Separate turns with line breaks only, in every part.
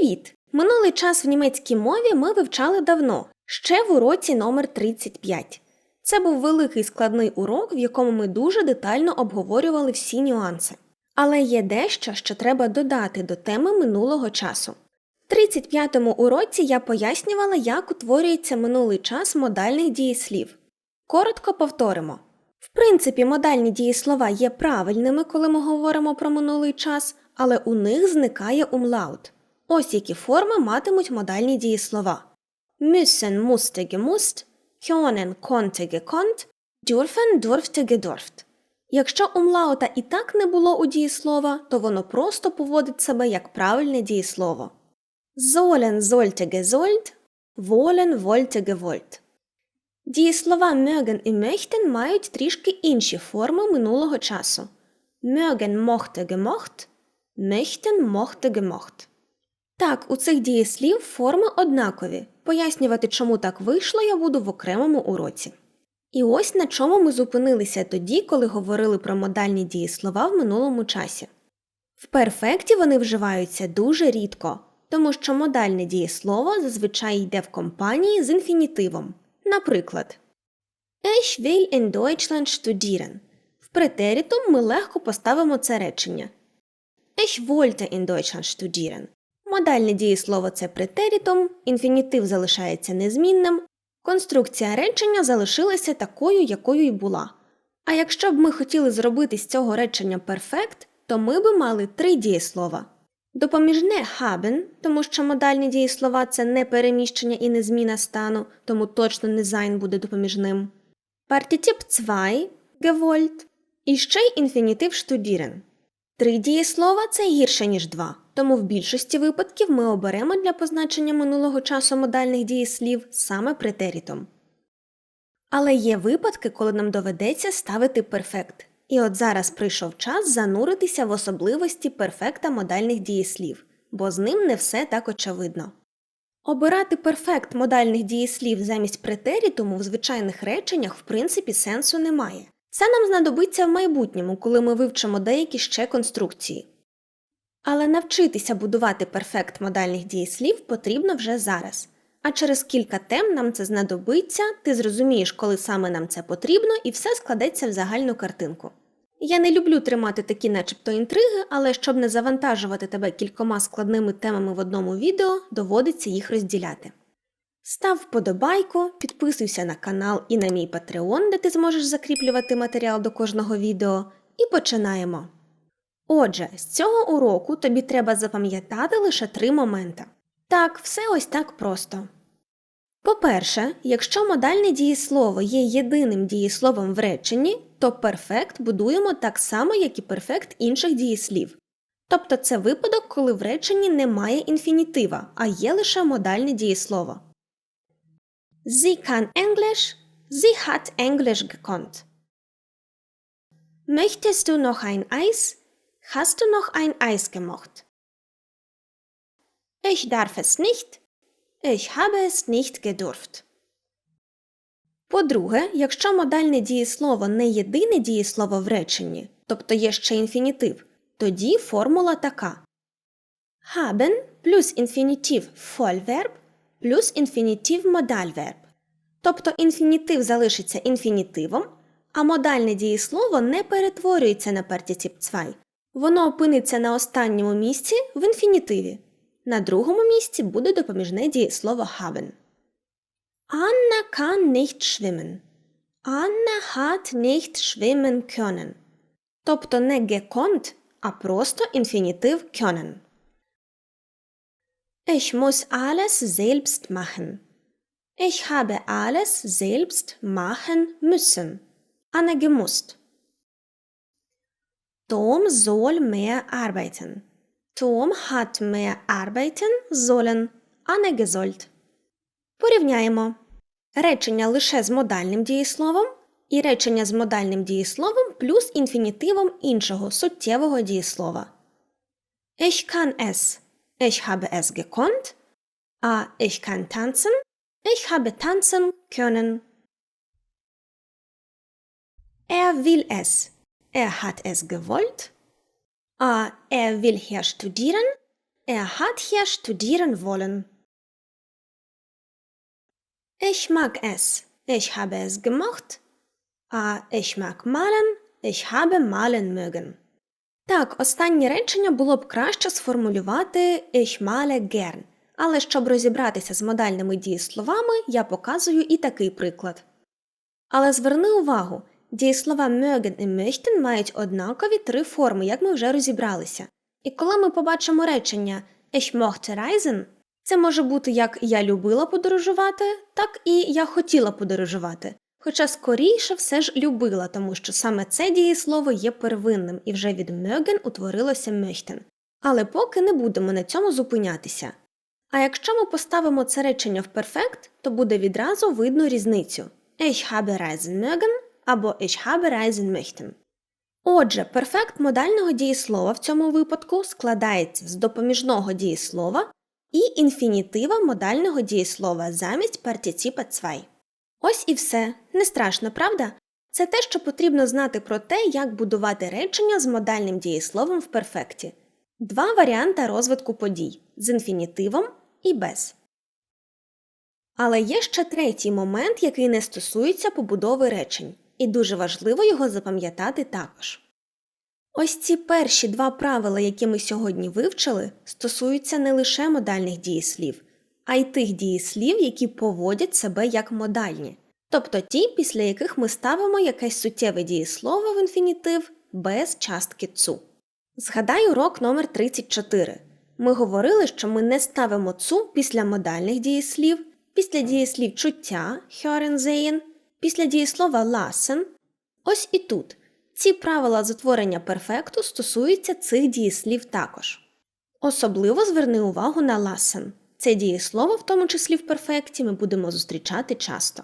Привіт! Минулий час в німецькій мові ми вивчали давно, ще в уроці номер 35. Це був великий складний урок, в якому ми дуже детально обговорювали всі нюанси. Але є дещо, що треба додати до теми минулого часу. В 35-му уроці я пояснювала, як утворюється минулий час модальних дієслів. Коротко повторимо. В принципі, модальні дієслова є правильними, коли ми говоримо про минулий час, але у них зникає умлаут. Ось які форми матимуть модальні дієслова. Müssen, musste, gemusst, können, konnte, gekonnt, dürfen, durfte, gedurft. Якщо умлаута і так не було у дієслова, то воно просто поводить себе як правильне дієслово. Sollen, sollte, gesollt, wollen, wollte, gewollt. Дієслова mögen і möchten мають трішки інші форми минулого часу. Mögen, mochte, gemocht, möchten, mochte, gemocht. Так, у цих дієслів форми однакові. Пояснювати, чому так вийшло, я буду в окремому уроці. І ось на чому ми зупинилися тоді, коли говорили про модальні дієслова в минулому часі. В перфекті вони вживаються дуже рідко, тому що модальне дієслово зазвичай йде в компанії з інфінітивом. Наприклад, Ich will in Deutschland studieren. В претерітум ми легко поставимо це речення. Ich wollte in Deutschland studieren. Модальне дієслово це претерітум, інфінітив залишається незмінним, конструкція речення залишилася такою, якою й була. А якщо б ми хотіли зробити з цього речення перфект, то ми би мали три дієслова. Допоміжне haben, тому що модальні дієслова це не переміщення і не зміна стану, тому точно не sein буде допоміжним. Партітип 2 gewollt і ще й інфінітив studieren. Три дієслова це гірше, ніж два, тому в більшості випадків ми оберемо для позначення минулого часу модальних дієслів саме претерітом. Але є випадки, коли нам доведеться ставити перфект. І от зараз прийшов час зануритися в особливості перфекта модальних дієслів, бо з ним не все так очевидно. Обирати перфект модальних дієслів замість претерітуму в звичайних реченнях в принципі сенсу немає. Це нам знадобиться в майбутньому, коли ми вивчимо деякі ще конструкції. Але навчитися будувати перфект модальних дієслів потрібно вже зараз. А через кілька тем нам це знадобиться, ти зрозумієш, коли саме нам це потрібно, і все складеться в загальну картинку. Я не люблю тримати такі начебто інтриги, але щоб не завантажувати тебе кількома складними темами в одному відео, доводиться їх розділяти. Став вподобайку, підписуйся на канал і на мій Patreon, де ти зможеш закріплювати матеріал до кожного відео, і починаємо. Отже, з цього уроку тобі треба запам'ятати лише три моменти. Так, все ось так просто. По-перше, якщо модальне дієслово є єдиним дієсловом в реченні, то перфект будуємо так само, як і перфект інших дієслів. Тобто це випадок, коли в реченні немає інфінітива, а є лише модальне дієслово. Sie kann Englisch, sie hat Englisch gekonnt. Möchtest du noch ein Eis? Hast du noch ein Eis gemocht? Ich darf es nicht. Ich habe es nicht gedurft. По-друге, якщо модальне дієслово не єдине дієслово в реченні, тобто є ще інфінітив, тоді формула така. Haben плюс інфінітив Vollverb плюс інфінітив модальверб. Тобто інфінітив залишиться інфінітивом, а модальне дієслово не перетворюється на партітип 2. Воно опиниться на останньому місці в інфінітиві. На другому місці буде допоміжне дієслово haben. Anna kann nicht schwimmen. Anna hat nicht schwimmen können. Тобто не gekonnt, а просто інфінітив können. Ich muss alles selbst machen. Ich habe alles selbst machen müssen. не gemusst. Tom soll mehr arbeiten. Tom hat mehr arbeiten sollen, а не gesollt. Порівняємо. Речення лише з модальним дієсловом і речення з модальним дієсловом плюс інфінітивом іншого суттєвого дієслова. Ich kann es. Ich habe es gekonnt. А ich kann tanzen. Ich habe tanzen können. Er will es. Er hat es gewollt. A er will hier studieren. Er hat hier studieren wollen. Ich mag es. Ich habe es gemocht. А ich mag malen. Ich habe malen mögen. Так, останнє речення було б краще сформулювати ich male gern. Але щоб розібратися з модальними дієсловами, я показую і такий приклад. Але зверни увагу, дієслова mögen і möchten мають однакові три форми, як ми вже розібралися. І коли ми побачимо речення Ich mochte reisen, це може бути як я любила подорожувати, так і я хотіла подорожувати. Хоча скоріше все ж любила, тому що саме це дієслово є первинним і вже від mögen утворилося möchten. Але поки не будемо на цьому зупинятися. А якщо ми поставимо це речення в перфект, то буде відразу видно різницю Ich habe reisen mögen або Ich habe reisen möchten. Отже, перфект модального дієслова в цьому випадку складається з допоміжного дієслова і інфінітива модального дієслова замість партіціпа цвай. Ось і все. Не страшно, правда? Це те, що потрібно знати про те, як будувати речення з модальним дієсловом в перфекті. Два варіанти розвитку подій з інфінітивом і без. Але є ще третій момент, який не стосується побудови речень, і дуже важливо його запам'ятати також. Ось ці перші два правила, які ми сьогодні вивчили, стосуються не лише модальних дієслів, а й тих дієслів, які поводять себе як модальні, тобто ті, після яких ми ставимо якесь суттєве дієслово в інфінітив без частки цу. Згадай урок номер 34. Ми говорили, що ми не ставимо цу після модальних дієслів, після дієслів чуття hören sehen, після дієслова lassen. Ось і тут. Ці правила затворення перфекту стосуються цих дієслів також. Особливо зверни увагу на lassen. Це дієслово, в тому числі в перфекті, ми будемо зустрічати часто.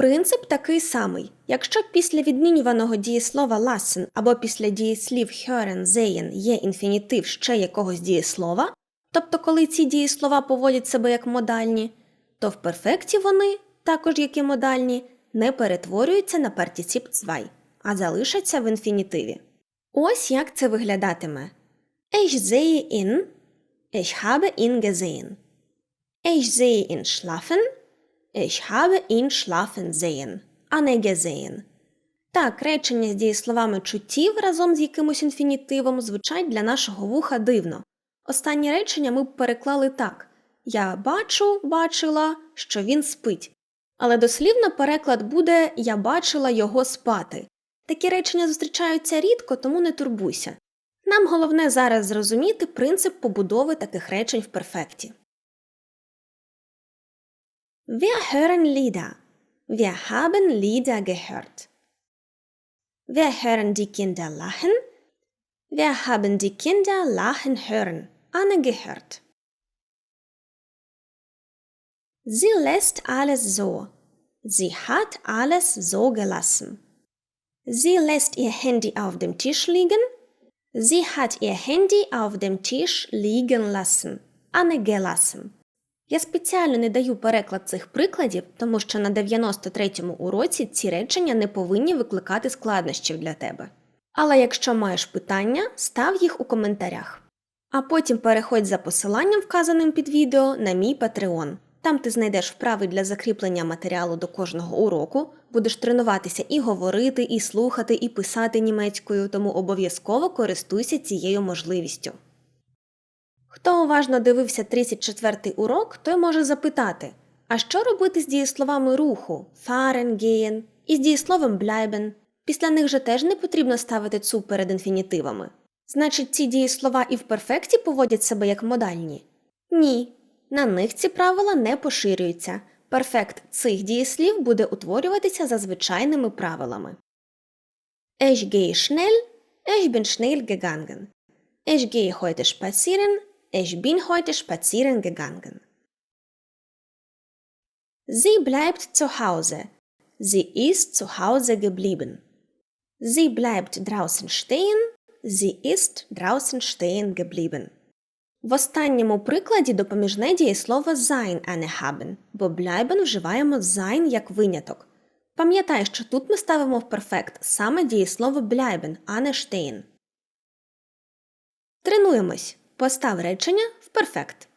Принцип такий самий. Якщо після відмінюваного дієслова lassen або після дієслів hören, sehen є інфінітив ще якогось дієслова, тобто коли ці дієслова поводять себе як модальні, то в перфекті вони, також як і модальні, не перетворюються на партіціп цвай, а залишаться в інфінітиві. Ось як це виглядатиме. Ich sehe ihn, ich habe ihn gesehen. Ich sehe ihn schlafen, ich habe ihn schlafen sehen, а не gesehen. Так, речення з дієсловами чуттів разом з якимось інфінітивом звучать для нашого вуха дивно. Останнє речення ми б переклали так Я бачу, бачила, що він спить. Але дослівно переклад буде Я бачила його спати. Такі речення зустрічаються рідко, тому не турбуйся. Нам головне зараз зрозуміти принцип побудови таких речень в перфекті. Wir hören Lieder. Wir haben Lieder gehört. Wir hören die Kinder lachen. Wir haben die Kinder lachen hören, angehört. Sie lässt alles so. Sie hat alles so gelassen. Sie lässt ihr Handy auf dem Tisch liegen. Sie hat ihr Handy auf dem Tisch liegen lassen, angelassen. Я спеціально не даю переклад цих прикладів, тому що на 93-му уроці ці речення не повинні викликати складнощів для тебе. Але якщо маєш питання, став їх у коментарях. А потім переходь за посиланням, вказаним під відео, на мій Patreon. Там ти знайдеш вправи для закріплення матеріалу до кожного уроку, будеш тренуватися і говорити, і слухати, і писати німецькою, тому обов'язково користуйся цією можливістю. Хто уважно дивився 34-й урок, той може запитати, а що робити з дієсловами руху fahren, gehen і з дієсловом bleiben? Після них же теж не потрібно ставити цу перед інфінітивами. Значить, ці дієслова і в перфекті поводять себе як модальні? Ні. На них ці правила не поширюються. Перфект цих дієслів буде утворюватися за звичайними правилами. Ich gehe schnell, ich bin schnell gegangen. Ich ich bin heute spazieren gegangen. Sie bleibt zu Hause. Sie ist zu Hause geblieben. Sie bleibt draußen stehen. Sie ist draußen stehen geblieben. В останньому прикладі допоміжне дієслово sein, а не haben, бо bleiben вживаємо sein як виняток. Пам'ятай, що тут ми ставимо в перфект саме дієслово bleiben, а не stehen. Тренуємось. Постав речення в перфект.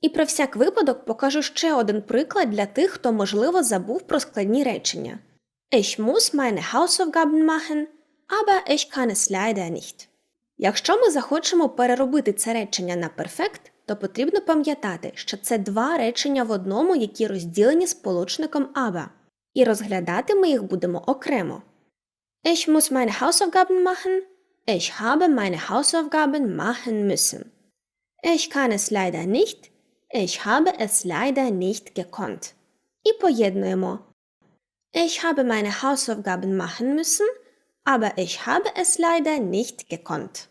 І про всяк випадок покажу ще один приклад для тих, хто, можливо, забув про складні речення. Ich muss meine Hausaufgaben machen, aber ich kann es leider nicht. Якщо ми захочемо переробити це речення на перфект, то потрібно пам'ятати, що це два речення в одному, які розділені сполучником aber. І розглядати ми їх будемо окремо. Ich muss meine Hausaufgaben machen. Ich habe meine Hausaufgaben machen müssen. Ich kann es leider nicht. Ich habe es leider nicht gekonnt. І поєднуємо. Ich habe meine Hausaufgaben machen müssen, aber ich habe es leider nicht gekonnt.